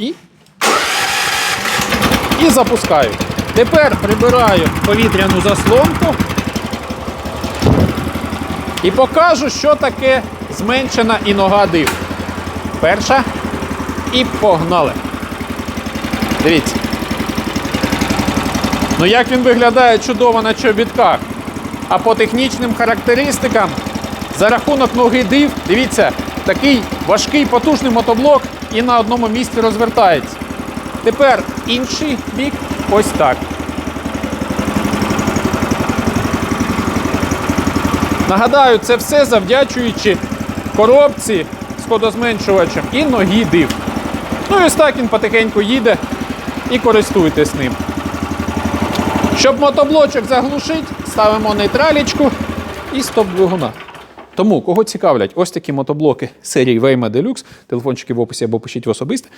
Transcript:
і. І запускаю. Тепер прибираю повітряну заслонку і покажу, що таке зменшена і нога див. Перша. І погнали. Дивіться. Ну як він виглядає чудово на чобітках. А по технічним характеристикам, за рахунок ноги див, дивіться, такий важкий потужний мотоблок і на одному місці розвертається. Тепер інший бік ось так. Нагадаю, це все завдячуючи коробці з ходозменшувачем і ногі див. Ну і ось так він потихеньку їде і користуйтесь ним. Щоб мотоблочок заглушити, ставимо нейтралічку і стоп-двигуна. Тому, кого цікавлять ось такі мотоблоки серії Waymo Deluxe, телефончики в описі або пишіть в особисте.